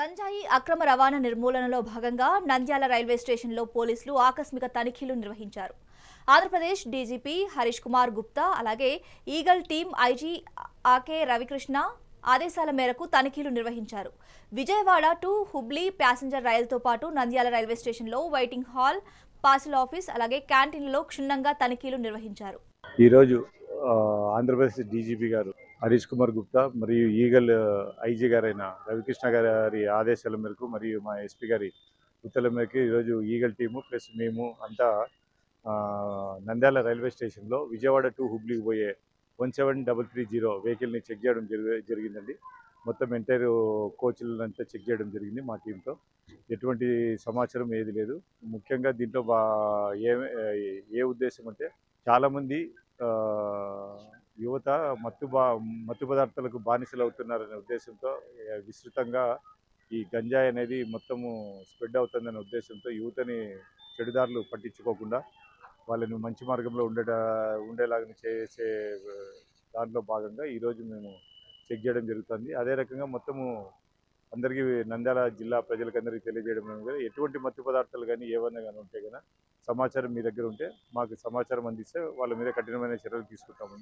గంజాయి అక్రమ రవాణా నిర్మూలనలో భాగంగా నంద్యాల రైల్వే స్టేషన్లో పోలీసులు ఆకస్మిక తనిఖీలు నిర్వహించారు. ఆంధ్రప్రదేశ్ డీజీపీ హరీష్ కుమార్ గుప్తా అలాగే eagle team IG Aake Ravikrishna ఆదేశాల మేరకు తనిఖీలు నిర్వహించారు. విజయవాడ టు హుబ్లీ ప్యాసింజర్ రైలుతో పాటు నంద్యాల రైల్వే స్టేషన్లో వెయిటింగ్ హాల్ పార్సల్ ఆఫీస్ అలాగే క్యాంటీన్లలో క్షుణ్ణంగా తనిఖీలు నిర్వహించారు. ఈరోజు ఆంధ్రప్రదేశ్ డీజీపీ గారు హరీష్ కుమార్ గుప్తా మరియు ఈగల్ ఐజీ గారైన రవికృష్ణ గారి ఆదేశాల మేరకు మరియు మా ఎస్పీ గారి ఉత్తర్వుల మేరకు ఈరోజు ఈగల్ టీము ప్లస్ మేము అంతా నంద్యాల రైల్వే స్టేషన్లో విజయవాడ టు హుబ్లీకి పోయే one seven double three zero వెహికల్ని చెక్ చేయడం జరిగిందండి. మొత్తం ఎంటైర్ కోచ్లంతా చెక్ చేయడం జరిగింది మా టీంతో. ఎటువంటి సమాచారం ఏది లేదు. ముఖ్యంగా దీంట్లో బా ఏ ఏ ఉద్దేశం అంటే చాలామంది యువత మత్తు బా మత్తు పదార్థాలకు బానిసలు అవుతున్నారనే ఉద్దేశంతో విస్తృతంగా ఈ గంజాయి అనేది మొత్తము స్ప్రెడ్ అవుతుందనే ఉద్దేశంతో యువతని చెడుదారులు పట్టించుకోకుండా వాళ్ళని మంచి మార్గంలో ఉండేట ఉండేలాగా చేసే దాంట్లో భాగంగా ఈరోజు మేము చెక్ చేయడం జరుగుతుంది. అదే రకంగా మొత్తము అందరికీ నంద్యాల జిల్లా ప్రజలకందరికీ తెలియజేయడం కానీ ఎటువంటి మత్తు పదార్థాలు కానీ ఏవైనా కానీ ఉంటే కనుక సమాచారం మీ దగ్గర ఉంటే మాకు సమాచారం అందిస్తే వాళ్ళ మీద కఠినమైన చర్యలు తీసుకుంటామండి.